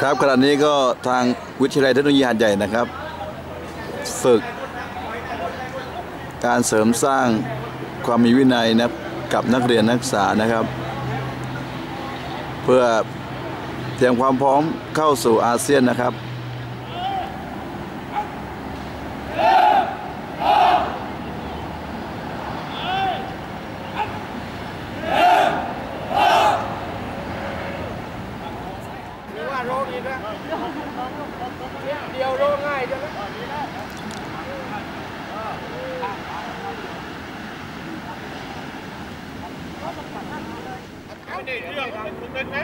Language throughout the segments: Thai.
ครับขณะนี้ก็ทางวิทยาลัยเทคโนโลยีหาดใหญ่นะครับ ฝึก การเสริมสร้างความมีวินัยนะกับนักเรียนนักศึกษานะครับ เพื่อเตรียมความพร้อมเข้าสู่อาเซียนนะครับ หรือว่าโรคอีกนะ เดียวโรคง่ายจังนะไม่ได้เรื่องคุณเป็นไหม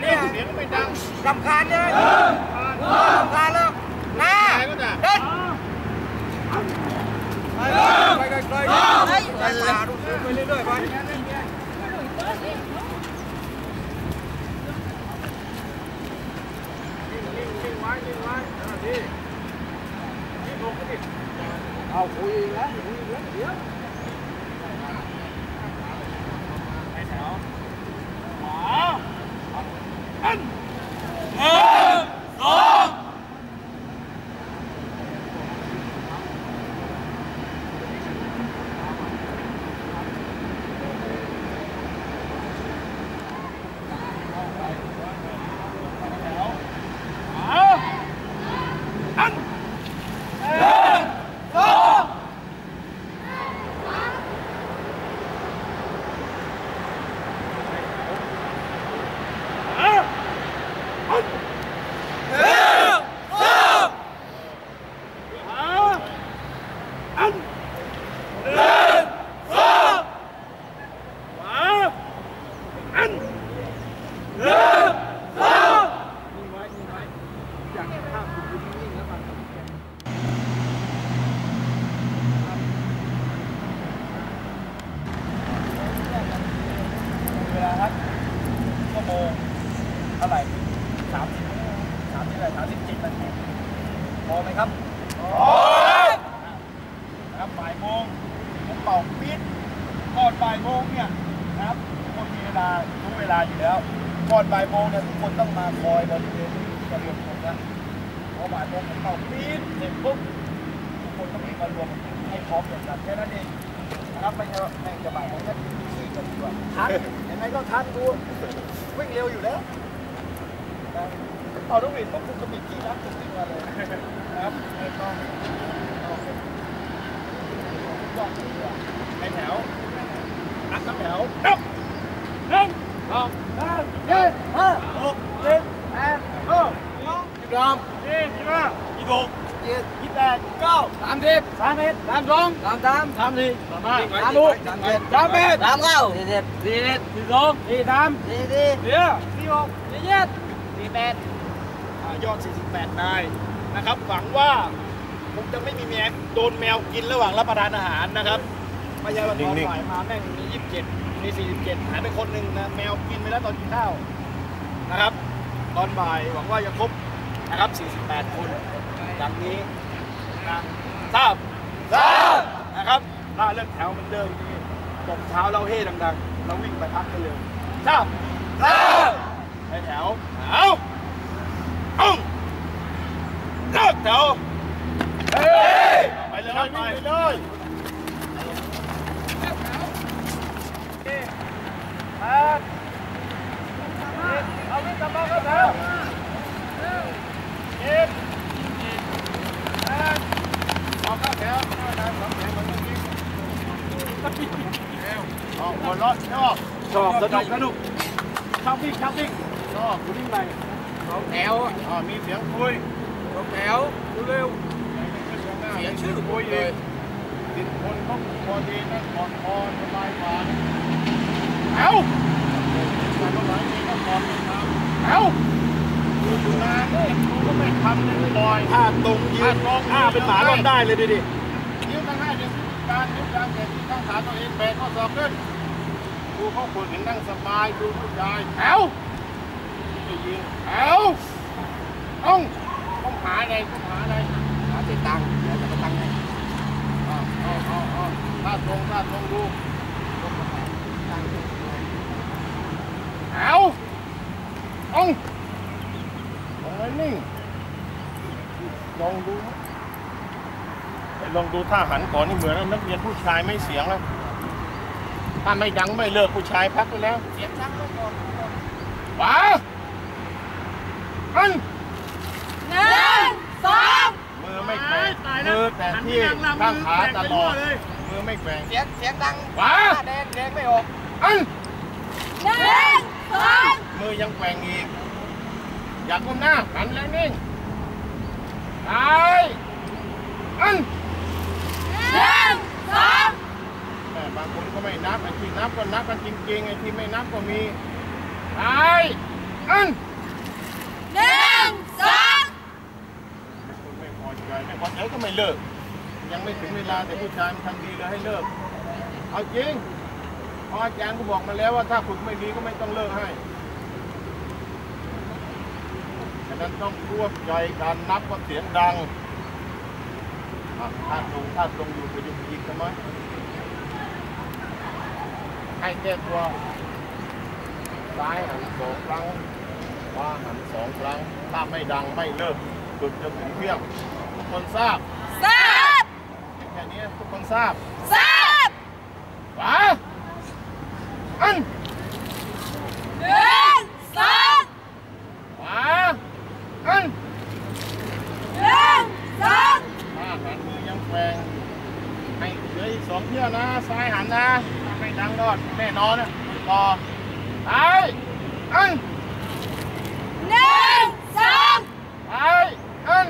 เรื่องเสียงไม่ดังรำคาญใช่ไหมรำคาญแล้วหน้าใครก็ได้เดินไปเลยไปไกลๆไปป่าดูซื้อไปเรื่อยๆไปนิ่งๆไว้นิ่ งไว้อ่าดีนี่ลงไปดิเอาคุยอีกแล้วคุยอีกแล้วเดี๋ยวเวลาครับชั่วโมงเท่าไหร่สามสิบสามสิบอะไรสามสิบเจ็ดนาทีพอไหมครับพอนะครับบ่ายโมงผมเป่าปี๊ดก่อนบ่ายโมงเนี่ยนะครับทุกคนมีเวลารู้เวลาอยู่แล้วก่อนบ่ายโมงเนี่ยทุกคนต้องมาคอยบริเวณที่จะรวมตัวกันพอบ่ายโมงผมเป่าปี๊ดเสร็จปุ๊บทุกคนต้องมีมารวมให้พร้อมกันแค่นั้นเองนะครับไม่ใช่ว่าแม่งจะบ่ายโมงแค่สี่กันดีกว่าทัน ยังไงก็ทันดูวิ่งเร็วอยู่แล้วนะเอาต้องบิดต้องคุณกระบิดที่รักจริงๆมาเลยนะครับไม่ต้องต้องยอดในแถวนักนับแถวนับหนึ่งสองสามสี่ห้าหกเจ็ดแปดเก้าสิบสามสี่สิบห้ายี่สิบหก ยี่สิบยี่สิบแปดเก้าสามสิบสามเอ็ดสามสองสามสามสามสี่สามห้าสามหกสามเจ็ดสามแปดสามเก้าสี่สิบสี่สิบสี่สองสี่สามสี่สี่เดี๋ยวสี่หกสี่เจ็ดสี่แปดยอด48นายนะครับหวังว่าคงจะไม่มีแมวโดนแมวกินระหว่างรับประทานอาหารนะครับไม่ใช่ว่าตอนบ่ายมาแม่งมี27มี47หายไปคนหนึ่งนะแมวกินไปแล้วตอนกินข้าวนะครับ ตอนบ่ายหวังว่าจะครบนะครับ 48 คน ดังนี้นะทราบทราบนะครับถ้าเรื่องแถวเหมือนเดิมนี่ตบเท้าเราเฮ่ดังๆเราวิ่งไปพักกันเร็วทราบทราบไปแถวเอาเอาเลิกแถวเฮ้ยไปเลยไปเลยแปดเอาวิ่งกลับมาครับแถวเจ็ดแปด เอาเข้าแถวเข้าแถวสองแถวเหมือนเมื่อกี้เร็วเอาหัวเราะชอบชอบสนุกส นุกชอบวิ่งชอบวิ่งชอบคุณวิ่งไปสองแถวอะอ๋อมีเสียงคุยสองแถวเร็วเสียงชื่อคุยเลยติดคนต้องพอดีนั่นผ่อนคอสบายกว่าเอาการรถไฟนี่ก็ผ่อนนะครับเอาดูนานเลยดูก็ไม่ทำเลยลอยท่าตรงยืนมองอ้าเป็นหมารอดได้เลยดิดินิ้วทั้งห้าเดือนการนิ้วกลางเด็กที่ตั้งขาตัวเองแบกข้อศอกขึ้นดูเขาฝึกเห็นนั่งสบายดูผู้ชายแถวจะยิงแถวต้องต้องหาอะไรต้องหาอะไรหาติดตังค์เดี๋ยวจะมาตังค์ให้อ๋ออ๋ออ๋ออ๋อท่าตรงท่าตรงดูแถวต้องตรง แล้วนิ่งลองดูนะไอ้ลองดูท่าหันก่อนนี่เหมือนนักเรียนผู้ชายไม่เสียงแล้ว ถ้าไม่ดังไม่เลิกผู้ชายพักไปแล้ว เสียงดังแล้วก่อนวาอันหนึ่งสองมือไม่แกว่งมือแต่ที่ข้างขาตลอดมือไม่แกว่งเสียงเสียงดังวาหน้าแดงแดงไม่ออกอันหนึ่งสองมือยังแกว่งอีก อยากก้มหน้าหันแล้วนิ่งตายอันหนึ่งสองแม่บางคนก็ไม่นับไอ้ที่นับก็นับกันจริงๆไอ้ที่ไม่นับก็มีตายอันหนึ่งสองคนไม่พอใจไม่พอใจก็ไม่เลิก ยังไม่ถึงเวลาแต่ผู้ชายมันทำดีเลยให้เลิก เอาจริงเพราะอาจารย์ก็บอกมาแล้วว่าถ้าฝึกไม่ดีก็ไม่ต้องเลิกให้ฉะ นั้นต้องร่วมใจการนับก็เสียงดังอะถ้าตรงถ้าตรงอยู่ไปยุบยิงทำไมให้แก้ตัวซ้ายหันสองครั้งขวาหันสองครั้ง ถ้าไม่ดังไม่เลิกฝึกจนถึงเที่ยงทุกคนทราบทราบแค่นี้ทุกคนทราบทราบขวาอัน หนึ่งสอง ขวาอัน หนึ่งสอง ถ้าหันมือยังแกว่งให้เหลืออีกสองเที่ยวนะ ซ้ายหันนะถ้าไม่ดังรอดแน่นอนนะต่อซ้ายอัน หนึ่งสอง ซ้ายอัน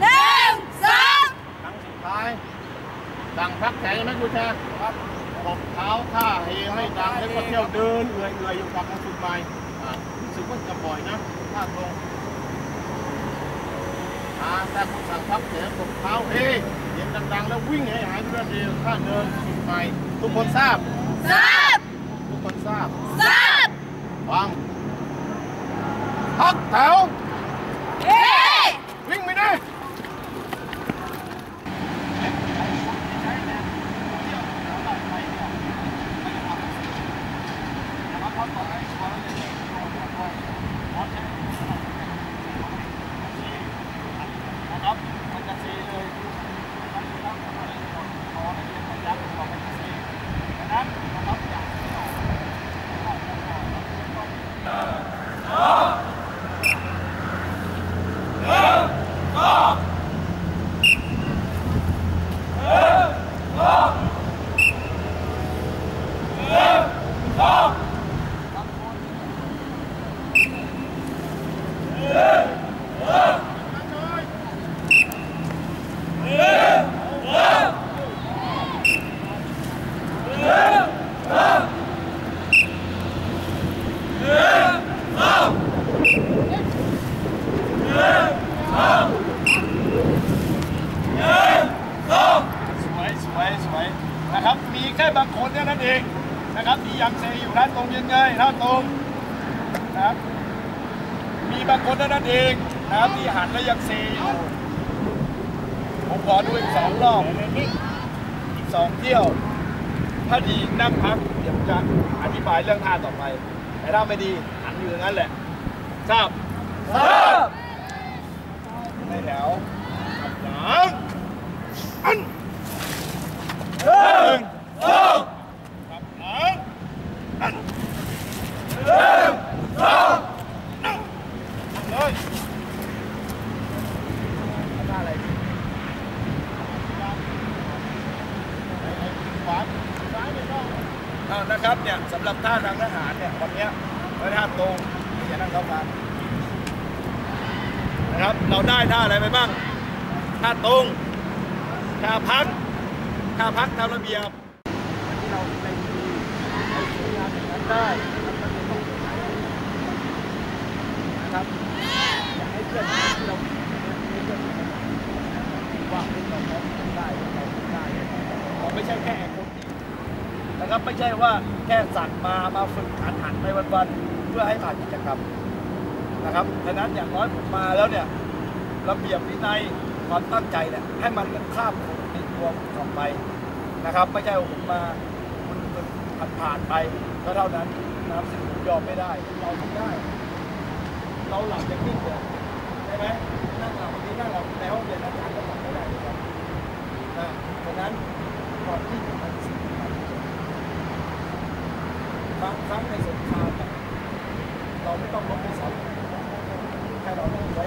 หนึ่งสอง ครั้งสุดท้ายดังพักใจไหมคุณแชร์ครับตบเท้าท่าเฮให้ดังแล้วก็เที่ยวเดินเอื่อยๆอยู่กับมาสุดใหม่อะรู้สึกว่าจะบ่อยนะท่าตรง อา แต่ผู้สั่งพับเสียตบเท้าเฮ้เสียงดังๆ แล้ววิ่งให้หายเรื่องเดียวถ้าเดินสุดใหม่ทุกคนทราบ ทราบ ทุกคนทราบ ทราบ ฟังพักแถว เฮ้วิ่งไม่ได้ นะครับมันจะซีเลยนะครับขอให้เรียนยักษ์ของมันจะซีดังนั้นนะครับอย่าง สวยสวยสวยนะครับ มี แค่บางคนเท่านั้นเองนะครับที่ยังเซอยู่ท่านตรงยังไงท่านตรงนะครับมีบางคนเท่านั้นเองนะครับที่หันแล้วยังเซอยู่ผมขอดูอีกสองรอบอีกสองเที่ยว ถ้าดีนั่งพักเดี๋ยวผมจะอธิบายเรื่องท่าต่อไป แต่ถ้าไม่ดีหันอยู่อย่างนั้นแหละทราบทราบในแถวกับหลังอันหนึ่ง ซับหลังอันหนึ่งสองนั่งนั่งเลยท่าอะไรขวาซ้าไม่ต้องเอานะครับเนี่ยสำหรับท่าทางทหารเนี่ยวันเนี้ยท่าตรงอย่านั่งเข้ามานะครับเราได้ท่าอะไรไปบ้างท่าตรงท่าพักท่าพักตามระเบียบที่เราไปดีไปสวยงามอย่างนั้น ได้นะครับอยากให้เพื่อนที่เราให้เพื่อนว่าเราพร้อมทำได้เราทำได้เราไม่ใช่แค่คนนะครับไม่ใช่ว่าแค่สั่งมามาฝึกหันหันไปวันๆเพื่อให้ผ่านกิจกรรมนะครับดังนั้นอย่างน้อยผมมาแล้วเนี่ยระเบียบวินัยความตั้งใจเนี่ยให้มันข้ามติดตัวผมออกไปนะครับ ไม่ใช่ผมมาคุณผ่านผ่านๆไป ก็เท่านั้นนะครับสิ่งผมยอมไม่ได้เราทำได้ เราหลับอย่างนิ่งเลยใช่ไหมนั่งหลับวันนี้นั่งหลับในห้องเรียนอาจารย์ก็หลับไม่ได้เลยครับนะฉะนั้นความที่สำคัญที่สุดบางครั้งในสงครามเราไม่ต้องลบในเสาแค่เราต้องไว้